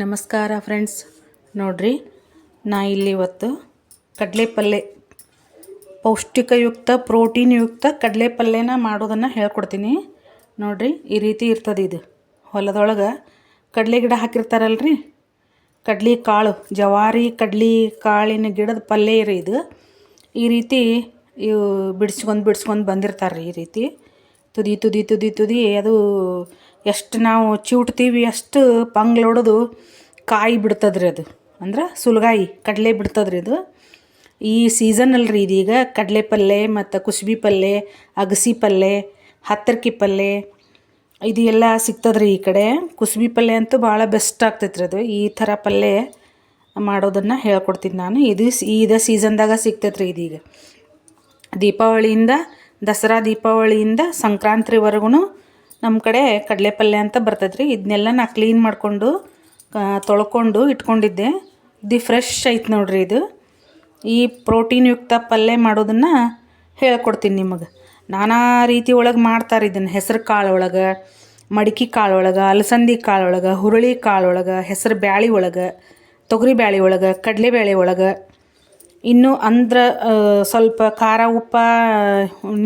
ನಮಸ್ಕಾರ ಫ್ರೆಂಡ್ಸ್. ನೋಡ್ರಿ, ನಾ ಇಲ್ಲಿ ಇವತ್ತು ಕಡಲೆ ಪಲ್ಯ ಪೌಷ್ಟಿಕಯುಕ್ತ, ಪ್ರೋಟೀನ್ಯುಕ್ತ ಕಡಲೆ ಪಲ್ಯನ ಮಾಡೋದನ್ನು ಹೇಳ್ಕೊಡ್ತೀನಿ. ನೋಡ್ರಿ, ಈ ರೀತಿ ಇರ್ತದೆ ಇದು. ಹೊಲದೊಳಗೆ ಕಡಲೆ ಗಿಡ ಹಾಕಿರ್ತಾರಲ್ರಿ? ಕಡ್ಲಿ ಕಾಳು, ಜವಾರಿ ಕಡ್ಲಿ ಕಾಳಿನ ಗಿಡದ ಪಲ್ಯ ರೀ ಇದು. ಈ ರೀತಿ ಇವು ಬಿಡಿಸ್ಕೊಂಡು ಬಿಡಿಸ್ಕೊಂಡು ಬಂದಿರ್ತಾರೆ ರೀ ಈ ರೀತಿ. ತುದಿ ತುದಿ ತುದಿ ತುದಿ, ಅದು ಎಷ್ಟು ನಾವು ಚಿವುಟ್ತೀವಿ, ಅಷ್ಟು ಪಂಗ್ಲ್ ಹೊಡೆದು ಕಾಯಿ ಬಿಡ್ತದ್ರಿ ಅದು. ಅಂದ್ರೆ ಸುಲಗಾಯಿ, ಕಡಲೆ ಬಿಡ್ತದ್ರಿ ಇದು ಈ ಸೀಸನ್ ಅಲ್ರಿ ಇದೀಗ ಕಡಲೆ ಪಲ್ಯ ಮತ್ತು ಕುಸುಬಿ ಪಲ್ಯ ಅಗಸಿ ಪಲ್ಯ ಹತ್ತರ್ಕಿ ಪಲ್ಯ ಇದು ಎಲ್ಲ ಸಿಗ್ತದ್ರಿ ಈ ಕಡೆ. ಕುಸುಬಿ ಪಲ್ಯ ಅಂತೂ ಭಾಳ ಬೆಸ್ಟ್ ಆಗ್ತೈತ್ರಿ ಅದು. ಈ ಥರ ಪಲ್ಯ ಮಾಡೋದನ್ನು ಹೇಳ್ಕೊಡ್ತೀನಿ ನಾನು. ಇದು ಈದ ಸೀಸನ್ದಾಗ ಸಿಗ್ತೈತ್ರಿ ಇದೀಗ. ದೀಪಾವಳಿಯಿಂದ, ದಸರಾ ದೀಪಾವಳಿಯಿಂದ ಸಂಕ್ರಾಂತಿವರೆಗೂ ನಮ್ಮ ಕಡೆ ಕಡಲೆ ಪಲ್ಯ ಅಂತ ಬರ್ತೈತೆ ರೀ ಇದನ್ನೆಲ್ಲ ನಾ ಕ್ಲೀನ್ ಮಾಡಿಕೊಂಡು ತೊಳ್ಕೊಂಡು ಇಟ್ಕೊಂಡಿದ್ದೆ. ಇದು ಫ್ರೆಶ್ ಐತೆ ನೋಡ್ರಿ ಇದು. ಈ ಪ್ರೋಟೀನ್ ಯುಕ್ತ ಪಲ್ಯ ಮಾಡೋದನ್ನು ಹೇಳ್ಕೊಡ್ತೀನಿ ನಿಮಗೆ. ನಾನಾ ರೀತಿ ಒಳಗೆ ಮಾಡ್ತಾರೆ ಇದನ್ನು. ಹೆಸರು ಕಾಳು ಒಳಗೆ, ಮಡಿಕೆ ಕಾಳು ಒಳಗೆ, ಅಲಸಂದಿ ಕಾಳು ಒಳಗೆ, ಹುರುಳಿ ಕಾಳು ಒಳಗೆ, ಹೆಸರು ಬ್ಯಾಳಿ ಒಳಗೆ, ತೊಗರಿ ಬ್ಯಾಳಿ ಒಳಗೆ, ಕಡಲೆ ಬ್ಯಾಳಿ ಒಳಗೆ ಇನ್ನು ಅಂದ್ರೆ ಸ್ವಲ್ಪ ಖಾರ, ಉಪ್ಪ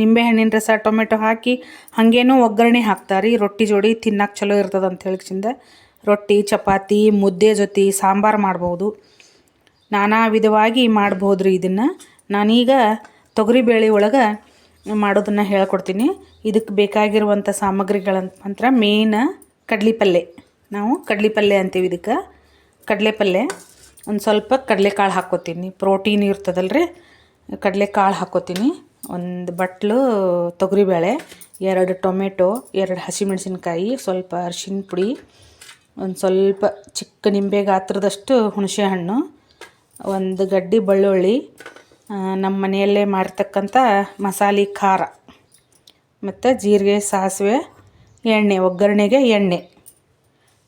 ನಿಂಬೆಹಣ್ಣಿನ ರಸ, ಟೊಮೆಟೊ ಹಾಕಿ ಹಾಗೇನೂ ಒಗ್ಗರಣೆ ಹಾಕ್ತಾರೆ. ರೊಟ್ಟಿ ಜೋಡಿ ತಿನ್ನಕ್ಕೆ ಚಲೋ ಇರ್ತದೆ ಅಂತ ಹೇಳಿಕ್ಸಿಂದ ರೊಟ್ಟಿ, ಚಪಾತಿ, ಮುದ್ದೆ ಜೊತೆ ಸಾಂಬಾರು ಮಾಡ್ಬೋದು. ನಾನಾ ವಿಧವಾಗಿ ಮಾಡ್ಬೋದು ರೀ ಇದನ್ನು. ನಾನೀಗ ತೊಗರಿಬೇಳೆ ಒಳಗೆ ಮಾಡೋದನ್ನು ಹೇಳ್ಕೊಡ್ತೀನಿ. ಇದಕ್ಕೆ ಬೇಕಾಗಿರುವಂಥ ಸಾಮಗ್ರಿಗಳಂತ ಮೇನ್ ಕಡ್ಲೆ ಪಲ್ಯ ನಾವು ಕಡ್ಲೆ ಪಲ್ಯ ಅಂತೀವಿ ಇದಕ್ಕೆ. ಕಡಲೆ ಪಲ್ಯ ಒಂದು ಸ್ವಲ್ಪ ಕಡಲೆಕಾಳು ಹಾಕ್ಕೋತೀನಿ. ಪ್ರೋಟೀನ್ ಇರ್ತದಲ್ಲ ರೀ ಕಡಲೆಕಾಳು ಹಾಕ್ಕೋತೀನಿ. ಒಂದು ಬಟ್ಲು ತೊಗರಿಬೇಳೆ, ಎರಡು ಟೊಮೆಟೊ, ಎರಡು ಹಸಿಮೆಣಸಿನ್ಕಾಯಿ, ಸ್ವಲ್ಪ ಅರಿಶಿನ ಪುಡಿ, ಒಂದು ಸ್ವಲ್ಪ ಚಿಕ್ಕ ನಿಂಬೆ ಗಾತ್ರದಷ್ಟು ಹುಣಸೆ ಹಣ್ಣು ಒಂದು ಗಡ್ಡಿ ಬೆಳ್ಳುಳ್ಳಿ ನಮ್ಮ ಮನೆಯಲ್ಲೇ ಮಾಡಿರ್ತಕ್ಕಂಥ ಮಸಾಲೆ ಖಾರ, ಮತ್ತು ಜೀರಿಗೆ, ಸಾಸಿವೆ, ಎಣ್ಣೆ, ಒಗ್ಗರಣೆಗೆ ಎಣ್ಣೆ.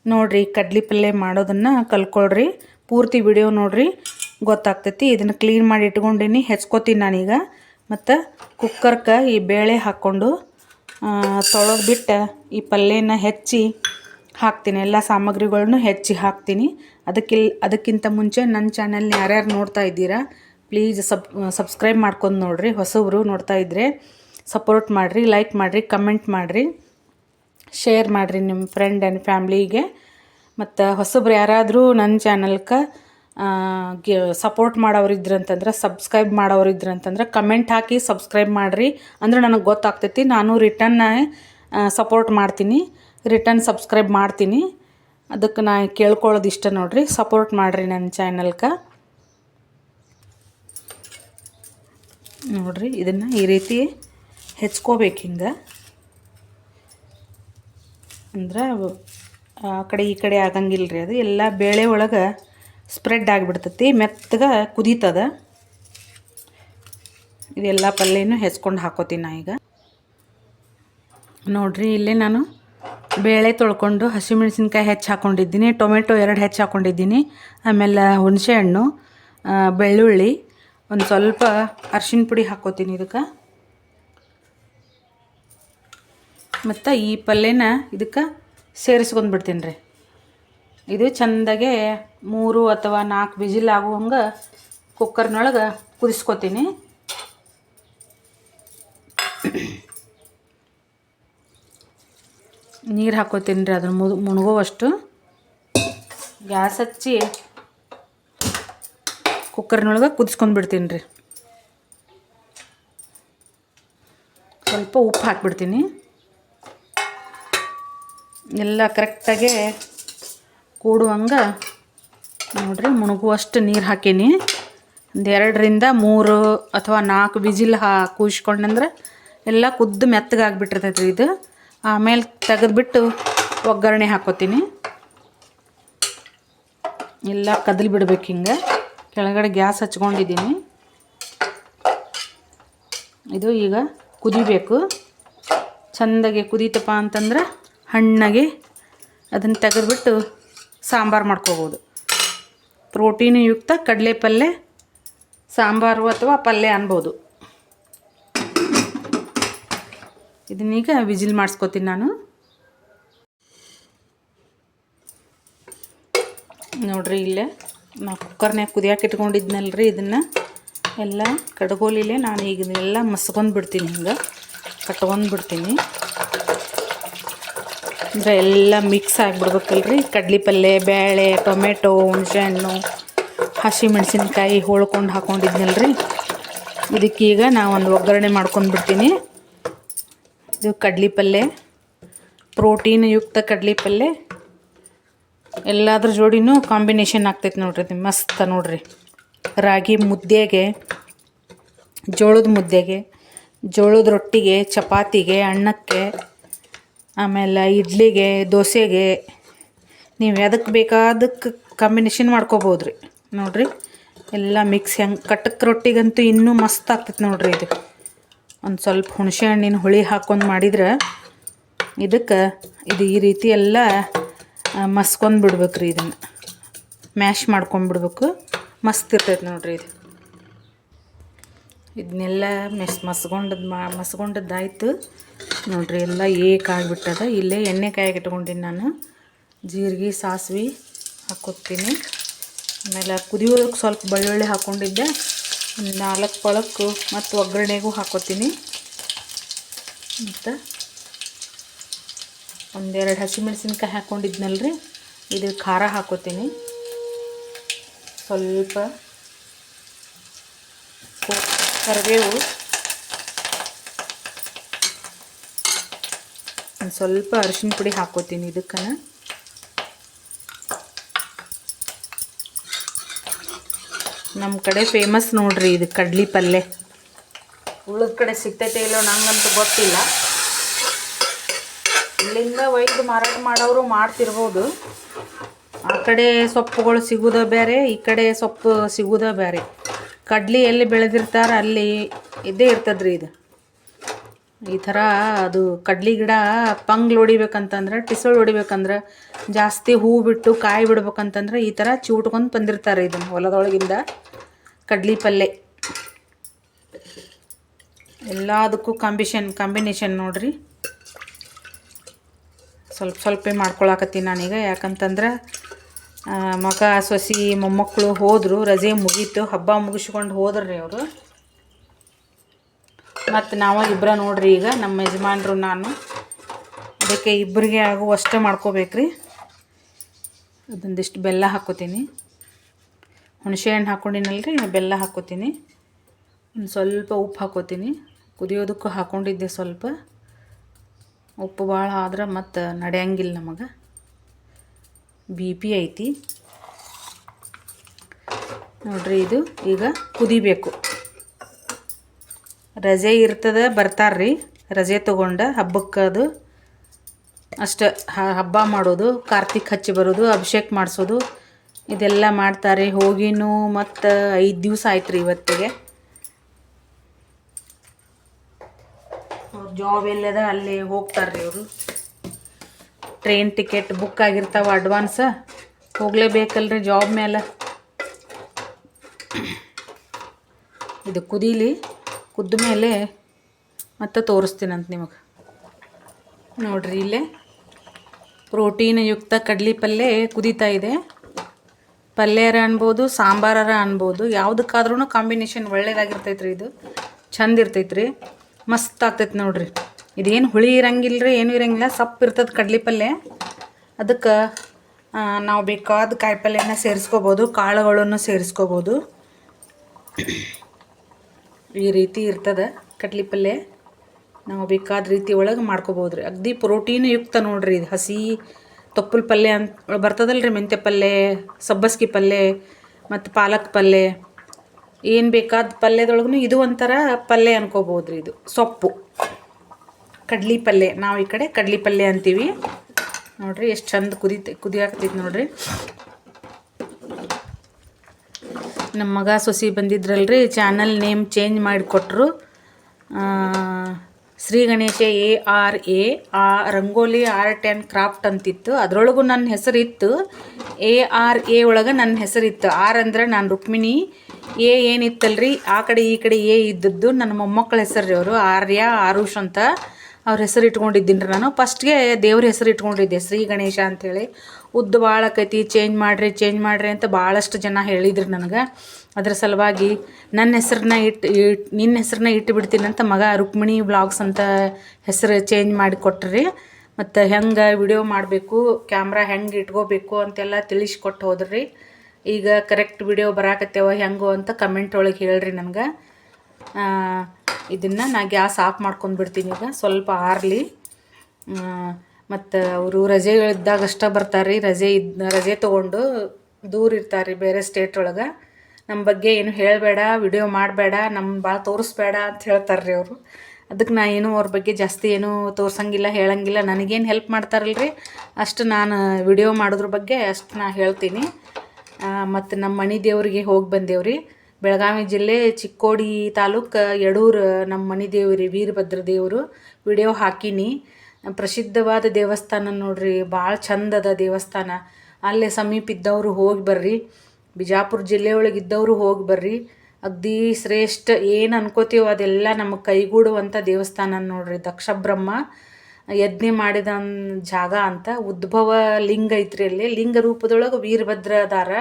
ನೋಡ್ರಿ, ಕಡ್ಲಿ ಪಲ್ಯ ಮಾಡೋದನ್ನು ಕಲ್ಕೊಳ್ರಿ. ಪೂರ್ತಿ ವಿಡಿಯೋ ನೋಡ್ರಿ, ಗೊತ್ತಾಗ್ತೈತಿ. ಇದನ್ನು ಕ್ಲೀನ್ ಮಾಡಿ ಇಟ್ಕೊಂಡೀನಿ, ಹೆಚ್ಕೋತೀನಿ ನಾನೀಗ. ಮತ್ತು ಕುಕ್ಕರ್ಗೆ ಈ ಬೇಳೆ ಹಾಕ್ಕೊಂಡು ತೊಳೆದು ಬಿಟ್ಟು ಈ ಪಲ್ಯನ ಹೆಚ್ಚಿ ಹಾಕ್ತೀನಿ. ಎಲ್ಲ ಸಾಮಗ್ರಿಗಳನ್ನು ಹೆಚ್ಚಿ ಹಾಕ್ತೀನಿ. ಅದಕ್ಕಿಲ್, ಅದಕ್ಕಿಂತ ಮುಂಚೆ ನನ್ನ ಚಾನಲ್ನ ಯಾರ್ಯಾರು ನೋಡ್ತಾ ಇದ್ದೀರಾ ಪ್ಲೀಸ್ ಸಬ್ ಸಬ್ಸ್ಕ್ರೈಬ್ ಮಾಡ್ಕೊಂಡು ನೋಡಿರಿ. ಹೊಸಬ್ರು ನೋಡ್ತಾ ಇದ್ದರೆ ಸಪೋರ್ಟ್ ಮಾಡಿರಿ ಲೈಕ್ ಮಾಡಿರಿ ಕಮೆಂಟ್ ಮಾಡಿರಿ. ಶೇರ್ ಮಾಡಿರಿ ನಿಮ್ಮ ಫ್ರೆಂಡ್ ಆ್ಯಂಡ್ ಫ್ಯಾಮ್ಲಿಗೆ ಮತ್ತು ಹೊಸಬ್ರು ಯಾರಾದರೂ ನನ್ನ ಚಾನಲ್ಗೆ ಸಪೋರ್ಟ್ ಮಾಡೋರಿದ್ರು ಅಂತಂದ್ರೆ ಸಬ್ಸ್ಕ್ರೈಬ್ ಮಾಡೋರಿದ್ರು ಅಂತಂದ್ರೆ ಕಮೆಂಟ್ ಹಾಕಿ ಸಬ್ಸ್ಕ್ರೈಬ್ ಮಾಡಿರಿ. ಅಂದ್ರೆ ನನಗೆ ಗೊತ್ತಾಗ್ತೈತಿ, ನಾನು ರಿಟರ್ನ್ ಸಪೋರ್ಟ್ ಮಾಡ್ತೀನಿ. ರಿಟರ್ನ್ ಸಬ್ಸ್ಕ್ರೈಬ್ ಮಾಡ್ತೀನಿ. ಅದಕ್ಕೆ ನಾ ಕೇಳ್ಕೊಳ್ಳೋದು ಇಷ್ಟ ನೋಡಿರಿ ಸಪೋರ್ಟ್ ಮಾಡಿರಿ ನನ್ನ ಚಾನಲ್ಗೆ ನೋಡಿರಿ, ಇದನ್ನು ಈ ರೀತಿ ಹೆಚ್ಕೋಬೇಕು ಹಿಂಗೆ. ಅಂದ್ರೆ ಆ ಕಡೆ ಈ ಕಡೆ ಆಗಂಗಿಲ್ಲ ರೀ ಅದು. ಎಲ್ಲ ಬೇಳೆ ಒಳಗೆ ಸ್ಪ್ರೆಡ್ ಆಗಿಬಿಡ್ತೈತಿ, ಮೆತ್ತಗೆ ಕುದೀತದ. ಇದೆಲ್ಲ ಪಲ್ಯನೂ ಹೆಚ್ಕೊಂಡು ಹಾಕೋತೀನಿ ನಾ ಈಗ. ನೋಡ್ರಿ, ಇಲ್ಲೇ ನಾನು ಬೇಳೆ ತೊಳ್ಕೊಂಡು ಹಸಿಮೆಣಸಿನ್ಕಾಯಿ ಹೆಚ್ಚು ಹಾಕ್ಕೊಂಡಿದ್ದೀನಿ ಟೊಮೆಟೊ ಎರಡು ಹೆಚ್ಚು ಹಾಕ್ಕೊಂಡಿದ್ದೀನಿ ಆಮೇಲೆ ಹುಣಸೆ ಹಣ್ಣು ಬೆಳ್ಳುಳ್ಳಿ, ಒಂದು ಸ್ವಲ್ಪ ಅರ್ಶಿನ ಪುಡಿ ಹಾಕೋತೀನಿ ಇದಕ್ಕೆ. ಮತ್ತು ಈ ಪಲ್ಯನ ಇದಕ್ಕೆ ಸೇರಿಸ್ಕೊಂಡು ಬಿಡ್ತೀನಿ ರೀ ಇದು ಚೆಂದಾಗೆ ಮೂರು ಅಥವಾ ನಾಲ್ಕು ವಿಜಿಲ್ ಆಗುವಂಗೆ ಕುಕ್ಕರ್ನೊಳಗೆ ಕುದಿಸ್ಕೊತೀನಿ. ನೀರು ಹಾಕೋತೀನಿ ರೀ ಅದನ್ನು ಮುದು, ಮುಣಗುವಷ್ಟು. ಗ್ಯಾಸ್ ಹಚ್ಚಿ ಕುಕ್ಕರ್ನೊಳಗೆ ಕುದಿಸ್ಕೊಂಡ್ಬಿಡ್ತೀನಿ ರೀ ಸ್ವಲ್ಪ ಉಪ್ಪು ಹಾಕ್ಬಿಡ್ತೀನಿ. ಎಲ್ಲ ಕರೆಕ್ಟಾಗೆ ಕೂಡುವಂಗೆ ನೋಡಿರಿ ಮುಣುಗುವಷ್ಟು ನೀರು ಹಾಕೀನಿ. ಒಂದು ಎರಡರಿಂದ ಮೂರು ಅಥವಾ ನಾಲ್ಕು ಬಿಜಿಲ್ ಹಾ ಕೂಸ್ಕೊಂಡಂದ್ರೆ ಎಲ್ಲ ಕುದ್ದು ಮೆತ್ತಗಾಗ್ಬಿಟ್ಟಿರ್ತೈತೆ ರೀ ಇದು. ಆಮೇಲೆ ತೆಗೆದ್ಬಿಟ್ಟು ಒಗ್ಗರಣೆ ಹಾಕೋತೀನಿ. ಎಲ್ಲ ಕದಲಿ ಬಿಡ್ಬೇಕು ಹಿಂಗೆ. ಕೆಳಗಡೆ ಗ್ಯಾಸ್ ಹಚ್ಕೊಂಡಿದ್ದೀನಿ. ಇದು ಈಗ ಕುದಿಬೇಕು. ಚೆಂದಾಗೆ ಕುದೀತಪ್ಪ ಅಂತಂದ್ರೆ ಹಣ್ಣಾಗೆ ಅದನ್ನು ತೆಗೆದುಬಿಟ್ಟು ಸಾಂಬಾರು ಮಾಡ್ಕೋಬೋದು. ಪ್ರೋಟೀನ್ ಯುಕ್ತ ಕಡಲೆ ಪಲ್ಯ ಸಾಂಬಾರು ಅಥವಾ ಪಲ್ಯ ಅನ್ಬೋದು. ಇದನ್ನೀಗ ವಿಜಿಲ್ ಮಾಡಿಸ್ಕೋತೀನಿ ನಾನು. ನೋಡ್ರಿ ಇಲ್ಲೇ ನಾ ಕುಕ್ಕರ್ನ್ಯಾಗ ಕುದಿಯಾಕೆ ಇಟ್ಕೊಂಡಿದ್ನಲ್ಲ ರೀ ಇದನ್ನು. ಎಲ್ಲ ಕಡ್ಗೋಲಿಲ್ಲೇ ನಾನು ಈಗ ಎಲ್ಲ ಮಸ್ಕೊಂಡು ಬಿಡ್ತೀನಿ ಹಿಂಗೆ. ಕಟ್ಕೊಂಡ್ ಬಿಡ್ತೀನಿ ಅಂದರೆ ಎಲ್ಲ ಮಿಕ್ಸ್ ಆಗಿಬಿಡ್ಬೇಕಲ್ರಿ? ಕಡ್ಲೆ ಪಲ್ಯ ಬೇಳೆ ಟೊಮೆಟೊ ಹುಣಸೆಹಣ್ಣು ಹಸಿ ಮೆಣಸಿನ್ಕಾಯಿ ಹೋಳ್ಕೊಂಡು ಹಾಕೊಂಡಿದ್ನಲ್ರಿ? ಇದಕ್ಕೀಗ ನಾವು ಒಂದು ಒಗ್ಗರಣೆ ಮಾಡ್ಕೊಂಡು ಬಿಡ್ತೀನಿ ಇದು ಕಡ್ಲೆ ಪಲ್ಯ ಪ್ರೋಟೀನ್ ಯುಕ್ತ ಕಡ್ಲೆ ಪಲ್ಯ ಎಲ್ಲಾದ್ರ ಜೋಡಿನೂ ಕಾಂಬಿನೇಷನ್ ಆಗ್ತೈತೆ ನೋಡ್ರಿ ಇದು ಮಸ್ತ ನೋಡ್ರಿ. ರಾಗಿ ಮುದ್ದೆಗೆ, ಜೋಳದ ಮುದ್ದೆಗೆ, ಜೋಳದ ರೊಟ್ಟಿಗೆ, ಚಪಾತಿಗೆ, ಅನ್ನಕ್ಕೆ ಆಮೇಲೆ ಇಡ್ಲಿಗೆ, ದೋಸೆಗೆ, ನೀವು ಎದಕ್ಕೆ ಬೇಕಾದಕ್ಕೆ ಕಾಂಬಿನೇಷನ್ ಮಾಡ್ಕೋಬೋದು ರೀ ನೋಡಿರಿ, ಎಲ್ಲ ಮಿಕ್ಸ್ ಹೆಂಗೆ ಕಟ್ಟಕ್ಕೆ ರೊಟ್ಟಿಗಂತೂ ಇನ್ನೂ ಮಸ್ತ್ ಆಗ್ತೈತೆ ನೋಡಿರಿ ಇದು. ಒಂದು ಸ್ವಲ್ಪ ಹುಣಸೆ ಹಣ್ಣಿನ ಹುಳಿ ಹಾಕ್ಕೊಂಡು ಮಾಡಿದ್ರೆ ಇದಕ್ಕೆ ಇದು ಈ ರೀತಿ ಎಲ್ಲ ಮಸ್ಕೊಂಡು ಬಿಡ್ಬೇಕು ರೀ ಇದನ್ನು. ಮ್ಯಾಶ್ ಮಾಡ್ಕೊಂಡ್ಬಿಡ್ಬೇಕು ಮಸ್ತ್ ಇರ್ತೈತೆ ನೋಡಿರಿ ಇದು. ಇದನ್ನೆಲ್ಲ ಮೆಸ್ ಮಸ್ಗೊಂಡದ್ದು ಮಾ, ಮಸ್ಗೊಂಡದ್ದಾಯ್ತು. ನೋಡ್ರಿ, ಎಲ್ಲ ಏಕಾಗ್ಬಿಟ್ಟದ. ಇಲ್ಲೇ ಎಣ್ಣೆ ಕಾಯಾಗಿ ಇಟ್ಕೊಂಡಿನಿ ನಾನು. ಜೀರಿಗೆ, ಸಾಸ್ವೆ ಹಾಕೋತೀನಿ ಆಮೇಲೆ ಕುದಿಯೋದಕ್ಕೆ ಸ್ವಲ್ಪ ಬೆಳ್ಳುಳ್ಳಿ ಹಾಕ್ಕೊಂಡಿದ್ದೆ ನಾಲ್ಕು ಪಳಕ್ಕು ಮತ್ತು ಒಗ್ಗರಣೆಗೂ ಹಾಕೋತೀನಿ. ಮತ್ತು ಒಂದೆರಡು ಹಸಿಮೆಣಸಿನ್ಕಾಯಿ ಹಾಕ್ಕೊಂಡಿದ್ನಲ್ರಿ ಇದು ಖಾರ ಹಾಕೋತೀನಿ. ಸ್ವಲ್ಪ ಕರಿಬೇವು ಒಂದು ಸ್ವಲ್ಪ ಅರಿಶಿನ ಪುಡಿ ಹಾಕೋತೀನಿ ಇದಕ್ಕೆ ನಮ್ಮ ಕಡೆ ಫೇಮಸ್ ನೋಡ್ರಿ ಇದು ಕಡ್ಲಿ ಪಲ್ಯ ಉಳಿದ ಕಡೆ ಸಿಗ್ತೈತೆ ಇಲ್ಲೋ ನಂಗಂತೂ ಗೊತ್ತಿಲ್ಲ. ಇಲ್ಲಿಂದ ಒಯ್ದು ಮಾರಾಟ ಮಾಡೋರು ಮಾಡ್ತಿರ್ಬೋದು. ಆ ಕಡೆ ಸೊಪ್ಪುಗಳು ಸಿಗೋದ ಬೇರೆ ಈ ಕಡೆ ಸೊಪ್ಪು ಸಿಗೋದ ಬೇರೆ ಕಡ್ಲಿ ಎಲ್ಲಿ ಬೆಳೆದಿರ್ತಾರೆ ಅಲ್ಲಿ ಇದ್ದೇ ಇರ್ತದ್ರಿ ಇದು. ಈ ಥರ ಅದು ಕಡ್ಲಿ ಗಿಡ ಪಂಗ್ಲ್ ಹೊಡಿಬೇಕಂತಂದ್ರೆ ಟಿಸಳ್ ಹೊಡಿಬೇಕಂದ್ರೆ, ಜಾಸ್ತಿ ಹೂ ಬಿಟ್ಟು ಕಾಯಿ ಬಿಡ್ಬೇಕಂತಂದ್ರೆ ಈ ಥರ ಚಿವುಟ್ಕೊಂಡು ಬಂದಿರ್ತಾರೆ ಇದನ್ನು ಹೊಲದೊಳಗಿಂದ ಕಡ್ಲಿ ಪಲ್ಯ ಎಲ್ಲದಕ್ಕೂ ಕಾಂಬಿಷನ್ ಕಾಂಬಿನೇಷನ್ ನೋಡ್ರಿ. ಸ್ವಲ್ಪ ಸ್ವಲ್ಪ ಮಾಡ್ಕೊಳಕತ್ತೀನಿ ನಾನೀಗ. ಯಾಕಂತಂದ್ರೆ ಮಗ, ಸೊಸಿ ಮೊಮ್ಮಕ್ಕಳು ಹೋದರು, ರಜೆ ಮುಗೀತು, ಹಬ್ಬ ಮುಗಿಸ್ಕೊಂಡು ಹೋದ್ರಿ ಅವರು. ಮತ್ತು ನಾವು ಇಬ್ಬರ ನೋಡ್ರಿ ಈಗ, ನಮ್ಮ ಯಜಮಾನ್ರು ನಾನು. ಅದಕ್ಕೆ ಇಬ್ಬರಿಗೆ ಆಗುವಷ್ಟೇ ಮಾಡ್ಕೋಬೇಕ್ರಿ. ಅದೊಂದಿಷ್ಟು ಬೆಲ್ಲ ಹಾಕೋತೀನಿ. ಹುಣಸೆ ಹಣ್ಣು ಹಾಕ್ಕೊಂಡಿನಲ್ರಿ ಬೆಲ್ಲ ಹಾಕೋತೀನಿ. ಒಂದು ಸ್ವಲ್ಪ ಉಪ್ಪು ಹಾಕೋತೀನಿ. ಕುದಿಯೋದಕ್ಕೂ ಹಾಕ್ಕೊಂಡಿದ್ದೆ ಸ್ವಲ್ಪ. ಉಪ್ಪು ಭಾಳ ಆದ್ರೆ ಮತ್ತು ನಡೆಯಂಗಿಲ್ಲ ನಮಗೆ. ಬಿ ಪಿ ಐತಿ. ನೋಡ್ರಿ ಇದು ಈಗ ಕುದಿಬೇಕು. ರಜೆ ಇರ್ತದೆ, ಬರ್ತಾರ್ರಿ. ರಜೆ ತೊಗೊಂಡು ಹಬ್ಬಕ್ಕೆ ಅದು. ಅಷ್ಟು ಹಬ್ಬ ಮಾಡೋದು, ಕಾರ್ತಿಕ್ ಹಚ್ಚಿ ಬರೋದು, ಅಭಿಷೇಕ ಮಾಡಿಸೋದು. ಇದೆಲ್ಲ ಮಾಡ್ತಾರೆ ಹೋಗಿನೂ ಮತ್ತು ಐದು ದಿವಸ ಆಯ್ತು ರೀ ಇವತ್ತಿಗೆ. ಅವ್ರ ಜಾಬ್ ಎಲ್ಲದ ಅಲ್ಲಿ ಹೋಗ್ತಾರೆ ರೀ ಅವರು. ಟ್ರೈನ್ ಟಿಕೆಟ್ ಬುಕ್ ಆಗಿರ್ತಾವ ಅಡ್ವಾನ್ಸ್ ಹೋಗಲೇಬೇಕಲ್ರಿ ಜಾಬ್ ಮೇಲೆ ಇದು ಕುದೀಲಿ. ಕುದ್ದ ಮೇಲೆ ಮತ್ತೆ ತೋರಿಸ್ತೀನಂತ ನಿಮಗೆ. ನೋಡ್ರಿ ಇಲ್ಲೇ ಪ್ರೋಟೀನ್ ಯುಕ್ತ ಕಡ್ಲಿ ಪಲ್ಯ ಕುದೀತಾ ಇದೆ. ಪಲ್ಯರ ಅನ್ಬೋದು, ಸಾಂಬಾರರ ಅನ್ಬೋದು ಯಾವುದಕ್ಕಾದ್ರೂ ಕಾಂಬಿನೇಷನ್ ಒಳ್ಳೇದಾಗಿರ್ತೈತೆ ರೀ ಇದು. ಚಂದ ಇರ್ತೈತೆ ರೀ ಮಸ್ತ್ ಆಗ್ತೈತೆ ನೋಡ್ರಿ. ಇದೇನು ಹುಳಿ ಇರಂಗಿಲ್ಲ ರೀ ಏನೂ ಇರಂಗಿಲ್ಲ, ಸಪ್ಪು ಇರ್ತದೆ ಕಡ್ಲಿ ಪಲ್ಯ ಅದಕ್ಕೆ ನಾವು ಬೇಕಾದ ಕಾಯಿಪಲ್ಯನ ಸೇರಿಸ್ಕೋಬೋದು ಕಾಳುಗಳನ್ನು ಸೇರಿಸ್ಕೋಬೋದು. ಈ ರೀತಿ ಇರ್ತದೆ ಕಡ್ಲಿ ಪಲ್ಯ ನಾವು ಬೇಕಾದ ರೀತಿ ಒಳಗೆ ಮಾಡ್ಕೋಬೋದು ರೀ ಅಗ್ದಿ ಪ್ರೋಟೀನ್ ಯುಕ್ತ ನೋಡ್ರಿ ಇದು. ಹಸಿ ತೊಪ್ಪಲ್ ಪಲ್ಯ ಅಂತ ಬರ್ತದಲ್ಲ ರೀ ಮೆಂತ್ಯ ಪಲ್ಯ ಸಬ್ಬಸ್ಗಿ ಪಲ್ಯ ಮತ್ತು ಪಾಲಕ್ ಪಲ್ಯ ಏನು ಬೇಕಾದ ಪಲ್ಯದೊಳಗೂ ಇದು ಒಂಥರ ಪಲ್ಯ ಅನ್ಕೋಬೋದು ರೀ ಇದು. ಸೊಪ್ಪು. ಕಡ್ಲಿ ಪಲ್ಯ ನಾವು ಈ ಕಡೆ ಕಡ್ಲಿ ಪಲ್ಯ ಅಂತೀವಿ. ನೋಡ್ರಿ ಎಷ್ಟು ಚಂದ ಕುದಿತ ಕುದಿಯಾಕ್ತಿತ್ತು ನೋಡ್ರಿ. ನಮ್ಮ ಮಗ ಸೊಸಿ ಬಂದಿದ್ರಲ್ರಿ ಚಾನಲ್ ನೇಮ್ ಚೇಂಜ್ ಮಾಡಿಕೊಟ್ರು Shri Ganesha A R A, ಆ ರಂಗೋಲಿ ಆರ್ಟ್ ಆ್ಯಂಡ್ ಕ್ರಾಫ್ಟ್ ಅಂತಿತ್ತು. ಅದರೊಳಗೂ ನನ್ನ ಹೆಸರಿತ್ತು. ಎ ಆರ್ ಎ ಒಳಗೆ ನನ್ನ ಹೆಸರಿತ್ತು. ಆರ್ ಅಂದರೆ ನಾನು ರುಕ್ಮಿಣಿ. ಎ ಏನಿತ್ತಲ್ರಿ, ಆ ಕಡೆ ಈ ಕಡೆ ಎ ಇದ್ದದ್ದು ನನ್ನ ಮೊಮ್ಮಕ್ಕಳ ಹೆಸರು ರೀ ಅವರು, ಆರ್ಯ, ಆರುಷ್ ಅಂತ. ಅವ್ರ ಹೆಸರು ಇಟ್ಕೊಂಡಿದ್ದೀನಿ ರೀ ನಾನು. ಫಸ್ಟ್ಗೆ ದೇವ್ರ ಹೆಸರು ಇಟ್ಕೊಂಡಿದ್ದೆ, ಶ್ರೀ ಗಣೇಶ ಅಂಥೇಳಿ ಉದ್ದ ಭಾಳ ಆಕೈತಿ ಚೇಂಜ್ ಮಾಡಿರಿ ಚೇಂಜ್ ಮಾಡಿರಿ ಅಂತ ಭಾಳಷ್ಟು ಜನ ಹೇಳಿದ್ರು ನನಗೆ. ಅದ್ರ ಸಲುವಾಗಿ ನನ್ನ ಹೆಸ್ರನ್ನ ಇಟ್ಟು ಇಟ್, ನಿನ್ನ ಹೆಸ್ರನ್ನ ಇಟ್ಟು ಬಿಡ್ತೀನಿ ಅಂತ ಮಗ ರುಕ್ಮಿಣಿ ಬ್ಲಾಗ್ಸ್ ಅಂತ ಹೆಸರು ಚೇಂಜ್ ಮಾಡಿ ಕೊಟ್ಟ್ರಿ ಮತ್ತು ಹೆಂಗೆ ವಿಡಿಯೋ ಮಾಡಬೇಕು ಕ್ಯಾಮ್ರಾ ಹೆಂಗೆ ಇಟ್ಕೋಬೇಕು ಅಂತೆಲ್ಲ ತಿಳಿಸ್ಕೊಟ್ಟು ಹೋದ್ರಿ. ಈಗ ಕರೆಕ್ಟ್ ವಿಡಿಯೋ ಬರಾಕತ್ತೇವ ಹೆಂಗೋ ಅಂತ ಕಮೆಂಟ್ ಒಳಗೆ ಹೇಳ್ರಿ ನನಗೆ. ಇದನ್ನು ನಾ ಗ್ಯಾಸ್ ಆಫ್ ಮಾಡ್ಕೊಂಡು ಬಿಡ್ತೀನಿ ಈಗ. ಸ್ವಲ್ಪ ಆರಲಿ. ಮತ್ತು ಅವರು ಇದ್ದಾಗ ಅಷ್ಟೇ ಬರ್ತಾರೆ ರೀ ರಜೆ ಇದ್ದ ರಜೆ ತೊಗೊಂಡು ದೂರ ಇರ್ತಾರೆ ರೀ ಬೇರೆ ಸ್ಟೇಟ್ ಒಳಗೆ. ನಮ್ಮ ಬಗ್ಗೆ ಏನು ಹೇಳಬೇಡ ವಿಡಿಯೋ ಮಾಡಬೇಡ ನಮ್ಮ ಭಾಳ ತೋರಿಸ್ಬೇಡ ಅಂತ ಹೇಳ್ತಾರೆ ರೀ ಅವರು. ಅದಕ್ಕೆ ನಾ ಏನು ಅವ್ರ ಬಗ್ಗೆ ಜಾಸ್ತಿ ಏನೂ ತೋರ್ಸಂಗಿಲ್ಲ, ಹೇಳಂಗಿಲ್ಲ. ನನಗೇನು ಹೆಲ್ಪ್ ಮಾಡ್ತಾರಲ್ರಿ? ಅಷ್ಟು ನಾನು ವಿಡಿಯೋ ಮಾಡೋದ್ರ ಬಗ್ಗೆ ಅಷ್ಟು ನಾ ಹೇಳ್ತೀನಿ. ಮತ್ತು ನಮ್ಮ ಮನೆ ದೇವರಿಗೆ ಹೋಗಿ ಬಂದೇವ್ರಿ. ಬೆಳಗಾವಿ ಜಿಲ್ಲೆ ಚಿಕ್ಕೋಡಿ ತಾಲೂಕು ಯಡೂರು ನಮ್ಮ ಮನೆ ದೇವ್ರಿ ವೀರಭದ್ರ ದೇವರು. ವಿಡಿಯೋ ಹಾಕೀನಿ. ಪ್ರಸಿದ್ಧವಾದ ದೇವಸ್ಥಾನ ನೋಡ್ರಿ ಭಾಳ ಚಂದದ ದೇವಸ್ಥಾನ. ಅಲ್ಲೇ ಸಮೀಪ ಇದ್ದವರು ಹೋಗಿ ಬರ್ರಿ. ಬಿಜಾಪುರ ಜಿಲ್ಲೆ ಒಳಗೆ ಇದ್ದವರು ಹೋಗಿ ಬರ್ರಿ. ಅಗ್ದಿ ಶ್ರೇಷ್ಠ, ಏನು ಅನ್ಕೋತೀವೋ ಅದೆಲ್ಲ ನಮಗೆ ಕೈಗೂಡುವಂಥ ದೇವಸ್ಥಾನ ನೋಡ್ರಿ. ದಕ್ಷಬ್ರಹ್ಮ ಯಜ್ಞೆ ಮಾಡಿದ ಜಾಗ ಅಂತ. ಉದ್ಭವ ಲಿಂಗ ಐತ್ರಿ ಅಲ್ಲಿ. ಲಿಂಗ ರೂಪದೊಳಗೆ ವೀರಭದ್ರ ಅದಾರ.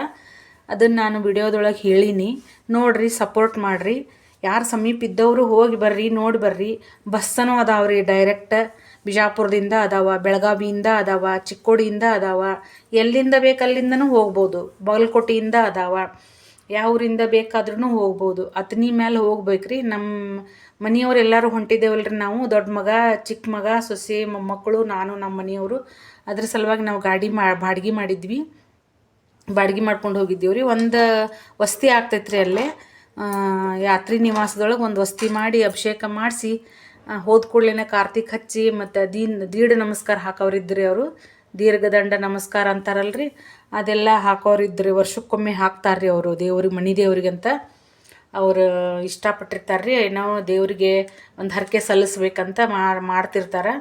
ಅದನ್ನು ನಾನು ವಿಡಿಯೋದೊಳಗೆ ಹೇಳೀನಿ. ನೋಡ್ರಿ ಸಪೋರ್ಟ್ ಮಾಡಿರಿ. ಯಾರು ಸಮೀಪ ಇದ್ದವರು ಹೋಗಿ ಬರ್ರಿ, ನೋಡಿ ಬರ್ರಿ. ಬಸ್ಸನೂ ಅದಾವ್ರಿ ಡೈರೆಕ್ಟ್ ಬಿಜಾಪುರದಿಂದ ಅದಾವ, ಬೆಳಗಾವಿಯಿಂದ ಅದಾವ, ಚಿಕ್ಕೋಡಿಯಿಂದ ಅದಾವ. ಎಲ್ಲಿಂದ ಬೇಕು ಅಲ್ಲಿಂದನು ಹೋಗ್ಬೋದು. ಬಾಗಲಕೋಟೆಯಿಂದ ಅದಾವ. ಯಾವ ಊರಿಂದ ಬೇಕಾದ್ರೂ ಹೋಗ್ಬೋದು. ಅತನಿ ಮೇಲೆ ಹೋಗ್ಬೇಕ್ರಿ. ನಮ್ಮ ಮನೆಯವ್ರು ಎಲ್ಲರೂ ಹೊಂಟಿದ್ದೇವಲ್ರಿ ನಾವು. ದೊಡ್ಡ ಮಗ ಚಿಕ್ಕ ಮಗ, ಸೊಸೆ, ಮೊಮ್ಮಕ್ಕಳು, ನಾನು ನಮ್ಮ ಮನೆಯವರು. ಅದ್ರ ಸಲುವಾಗಿ ನಾವು ಗಾಡಿ ಮಾ, ಬಾಡಿಗೆ ಮಾಡಿದ್ವಿ. ಬಾಡ್ಗೆ ಮಾಡ್ಕೊಂಡು ಹೋಗಿದ್ದೀವಿ ರೀ. ಒಂದು ವಸ್ತಿ ಆಗ್ತೈತ್ರಿ ಅಲ್ಲೇ. ಯಾತ್ರಿ ನಿವಾಸದೊಳಗೆ ಒಂದು ವಸ್ತಿ ಮಾಡಿ ಅಭಿಷೇಕ ಮಾಡಿಸಿ ಹೋದ ಕೂಡಲೇ ಕಾರ್ತಿಕ್ ಹಚ್ಚಿ ಮತ್ತು ದೀನ್ ದೀಢ ನಮಸ್ಕಾರ ಹಾಕೋರಿದ್ರಿ ಅವರು. ದೀರ್ಘದಂಡ ನಮಸ್ಕಾರ ಅಂತಾರಲ್ರಿ. ಅದೆಲ್ಲ ಹಾಕೋರಿದ್ರಿ ವರ್ಷಕ್ಕೊಮ್ಮೆ ಹಾಕ್ತಾರ್ರಿ ಅವರು ದೇವ್ರಿಗೆ ಮನಿ ದೇವ್ರಿಗಂತ ಅವರು ಇಷ್ಟಪಟ್ಟಿರ್ತಾರೆ ರೀ ನಾವು ದೇವರಿಗೆ ಒಂದು ಹರಕೆ ಸಲ್ಲಿಸ್ಬೇಕಂತ ಮಾಡ್ತಿರ್ತಾರೆ.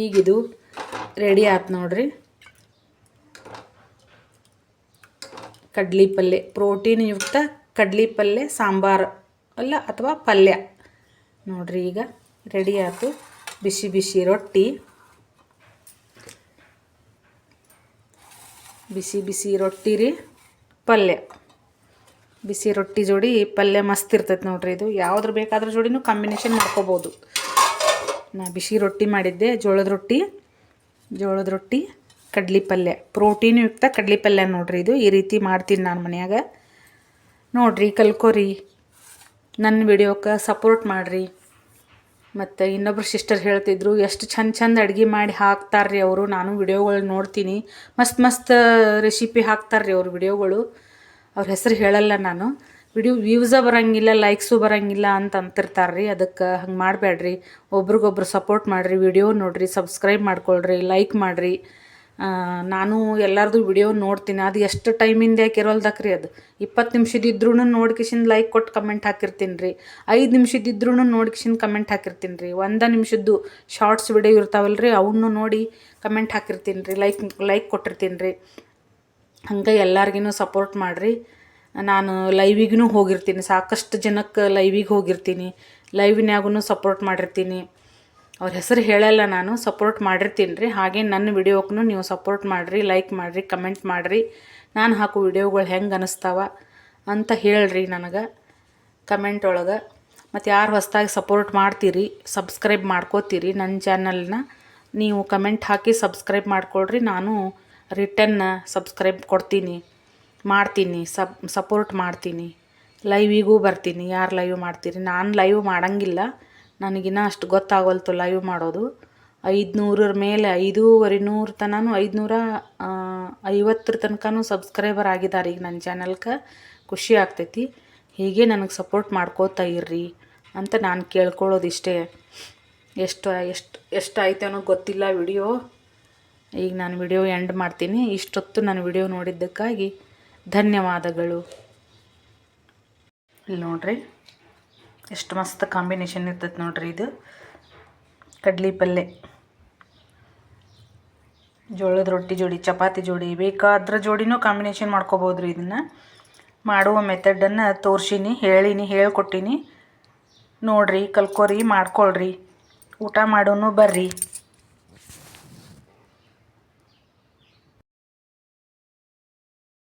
ಈಗಿದು ರೆಡಿ ಆಯ್ತು ನೋಡ್ರಿ. ಕಡ್ಲಿ ಪಲ್ಯ ಪ್ರೋಟೀನ್ ಯುಕ್ತ ಕಡ್ಲಿ ಪಲ್ಯ ಸಾಂಬಾರು ಅಲ್ಲ ಅಥವಾ ಪಲ್ಯ. ನೋಡ್ರಿ ಈಗ ರೆಡಿ ಆಯ್ತು. ಬಿಸಿ ಬಿಸಿ ರೊಟ್ಟಿ. ಬಿಸಿ ಬಿಸಿ ರೊಟ್ಟಿ ರೀ, ಪಲ್ಯ. ಬಿಸಿ ರೊಟ್ಟಿ ಜೋಡಿ ಪಲ್ಯ ಮಸ್ತ್ ಇರ್ತೈತೆ ನೋಡ್ರಿ ಇದು. ಯಾವ್ದ್ರ ಬೇಕಾದ್ರ ಜೋಡಿನೂ ಕಾಂಬಿನೇಷನ್ ಮಾಡ್ಕೋಬೋದು. ನಾ ಬಿಸಿ ರೊಟ್ಟಿ ಮಾಡಿದ್ದೆ, ಜೋಳದ ರೊಟ್ಟಿ ಜೋಳದ ರೊಟ್ಟಿ. ಕಡ್ಲಿ ಪಲ್ಯ ಪ್ರೋಟೀನ್ ಯುಕ್ತ ಕಡ್ಲಿ ಪಲ್ಯ ನೋಡ್ರಿ ಇದು. ಈ ರೀತಿ ಮಾಡ್ತೀನಿ ನಾನು ಮನ್ಯಾಗ. ನೋಡ್ರಿ, ಕಲ್ಕೋರಿ. ನನ್ನ ವಿಡಿಯೋಕ್ಕೆ ಸಪೋರ್ಟ್ ಮಾಡಿರಿ. ಮತ್ತು ಇನ್ನೊಬ್ರು ಸಿಸ್ಟರ್ ಹೇಳ್ತಿದ್ರು, ಎಷ್ಟು ಚಂದ ಚಂದ ಅಡುಗೆ ಮಾಡಿ ಹಾಕ್ತಾರ್ರಿ ಅವರು. ನಾನು ವಿಡಿಯೋಗಳು ನೋಡ್ತೀನಿ. ಮಸ್ತ್ ಮಸ್ತ್ ರೆಸಿಪಿ ಹಾಕ್ತಾರ್ರಿ ಅವ್ರ ವಿಡಿಯೋಗಳು. ಅವ್ರ ಹೆಸರು ಹೇಳಲ್ಲ ನಾನು. ವಿಡಿಯೋ ವ್ಯೂಸ ಬರೋಂಗಿಲ್ಲ ಲೈಕ್ಸು ಬರೋಂಗಿಲ್ಲ ಅಂತ ಅಂತಿರ್ತಾರೆ ರೀ ಅದಕ್ಕೆ ಹಂಗೆ ಮಾಡಬೇಡ್ರಿ ಒಬ್ರಿಗೊಬ್ರು ಸಪೋರ್ಟ್ ಮಾಡಿರಿ. ವಿಡಿಯೋ ನೋಡಿರಿ ಸಬ್ಸ್ಕ್ರೈಬ್ ಮಾಡ್ಕೊಳ್ರಿ ಲೈಕ್ ಮಾಡಿರಿ. ನಾನು ಎಲ್ಲರದು ವಿಡಿಯೋ ನೋಡ್ತೀನಿ. ಅದು ಎಷ್ಟು ಟೈಮಿಂದ ಯಾಕೆ ರೀ ಅದು? ಇಪ್ಪತ್ತು ನಿಮಿಷದಿದ್ರೂ ನೋಡ್ಕಿಶಿಂದ ಲೈಕ್ ಕೊಟ್ಟು ಕಮೆಂಟ್ ಹಾಕಿರ್ತೀನಿ ರೀ ಐದು ನಿಮಿಷದಿದ್ರೂ ನೋಡ್ಕಿಶಿಂದ ಕಮೆಂಟ್ ಹಾಕಿರ್ತೀನಿ ರೀ ಒಂದು ನಿಮಿಷದ್ದು ಶಾರ್ಟ್ಸ್ ವಿಡಿಯೋ ಇರ್ತಾವಲ್ಲ ರೀ ಅವನ್ನೂ ನೋಡಿ ಕಮೆಂಟ್ ಹಾಕಿರ್ತೀನಿ ರೀ ಲೈಕ್ ಲೈಕ್ ಕೊಟ್ಟಿರ್ತೀನಿ ರೀ ಹಂಗೆ ಎಲ್ಲರಿಗೂ ಸಪೋರ್ಟ್ ಮಾಡಿರಿ. ನಾನು ಲೈವಿಗೂ ಹೋಗಿರ್ತೀನಿ. ಸಾಕಷ್ಟು ಜನಕ್ಕೆ ಲೈವಿಗೆ ಹೋಗಿರ್ತೀನಿ. ಲೈವಿನ್ಯಾಗೂ ಸಪೋರ್ಟ್ ಮಾಡಿರ್ತೀನಿ. ಅವ್ರ ಹೆಸರು ಹೇಳಲ್ಲ ನಾನು ಸಪೋರ್ಟ್ ಮಾಡಿರ್ತೀನಿ ರೀ ಹಾಗೆ ನನ್ನ ವಿಡಿಯೋಕ್ಕೂ ನೀವು ಸಪೋರ್ಟ್ ಮಾಡಿರಿ ಲೈಕ್ ಮಾಡಿರಿ ಕಮೆಂಟ್ ಮಾಡಿರಿ. ನಾನು ಹಾಕೋ ವಿಡಿಯೋಗಳು ಹೆಂಗೆ ಅನಿಸ್ತಾವ ಅಂತ ಹೇಳ್ರಿ ನನಗೆ ಕಮೆಂಟ್ ಒಳಗೆ. ಮತ್ತು ಯಾರು ಹೊಸ್ದಾಗಿ ಸಪೋರ್ಟ್ ಮಾಡ್ತೀರಿ ಸಬ್ಸ್ಕ್ರೈಬ್ ಮಾಡ್ಕೋತೀರಿ ನನ್ನ ಚಾನಲ್ನ ನೀವು ಕಮೆಂಟ್ ಹಾಕಿ ಸಬ್ಸ್ಕ್ರೈಬ್ ಮಾಡ್ಕೊಳ್ರಿ. ನಾನು ರಿಟರ್ನ್ ಸಬ್ಸ್ಕ್ರೈಬ್ ಕೊಡ್ತೀನಿ, ಮಾಡ್ತೀನಿ ಸಬ್ ಸಪೋರ್ಟ್ ಮಾಡ್ತೀನಿ. ಲೈವಿಗೂ ಬರ್ತೀನಿ. ಯಾರು ಲೈವ್ ಮಾಡ್ತೀರಿ? ನಾನು ಲೈವ್ ಮಾಡೋಂಗಿಲ್ಲ. ನನಗಿನ್ನ ಅಷ್ಟು ಗೊತ್ತಾಗೋಲ್ತು ಲೈವ್ ಮಾಡೋದು. ಐದುನೂರರ ಮೇಲೆ ಐದೂವರೆ ನೂರು ತನಕ ಐದುನೂರ ಐವತ್ತರ ತನಕನೂ ಸಬ್ಸ್ಕ್ರೈಬರ್ ಆಗಿದ್ದಾರೆ ಈಗ ನನ್ನ ಚಾನಲ್ಗೆ ಖುಷಿ ಆಗ್ತೈತಿ. ಹೀಗೆ ನನಗೆ ಸಪೋರ್ಟ್ ಮಾಡ್ಕೋತಾ ಇರ್ರಿ ಅಂತ ನಾನು ಕೇಳ್ಕೊಳ್ಳೋದು ಇಷ್ಟೇ ಎಷ್ಟು ಎಷ್ಟು ಎಷ್ಟು ಆಯ್ತು ಅನ್ನೋ ಗೊತ್ತಿಲ್ಲ ವಿಡಿಯೋ ಈಗ ನಾನು ವಿಡಿಯೋ ಎಂಡ್ ಮಾಡ್ತೀನಿ. ಇಷ್ಟೊತ್ತು ನಾನು ವಿಡಿಯೋ ನೋಡಿದ್ದಕ್ಕಾಗಿ ಧನ್ಯವಾದಗಳು. ಇಲ್ಲಿ ನೋಡ್ರಿ. ಎಷ್ಟು ಮಸ್ತ್ ಕಾಂಬಿನೇಷನ್ ಇರ್ತೈತೆ ನೋಡ್ರಿ ಇದು. ಕಡ್ಲಿ ಪಲ್ಯ ಜೋಳದ ರೊಟ್ಟಿ ಜೋಡಿ, ಚಪಾತಿ ಜೋಡಿ, ಬೇಕಾದ್ರ ಜೋಡಿನೂ ಕಾಂಬಿನೇಷನ್ ಮಾಡ್ಕೋಬೋದು ರೀ ಇದನ್ನು. ಮಾಡುವ ಮೆಥಡನ್ನು ತೋರಿಸೀನಿ, ಹೇಳೀನಿ, ಹೇಳ್ಕೊಟ್ಟೀನಿ. ನೋಡ್ರಿ, ಕಲ್ಕೋರಿ, ಮಾಡ್ಕೊಳ್ರಿ. ಊಟ ಮಾಡೋನು ಬರ್ರಿ.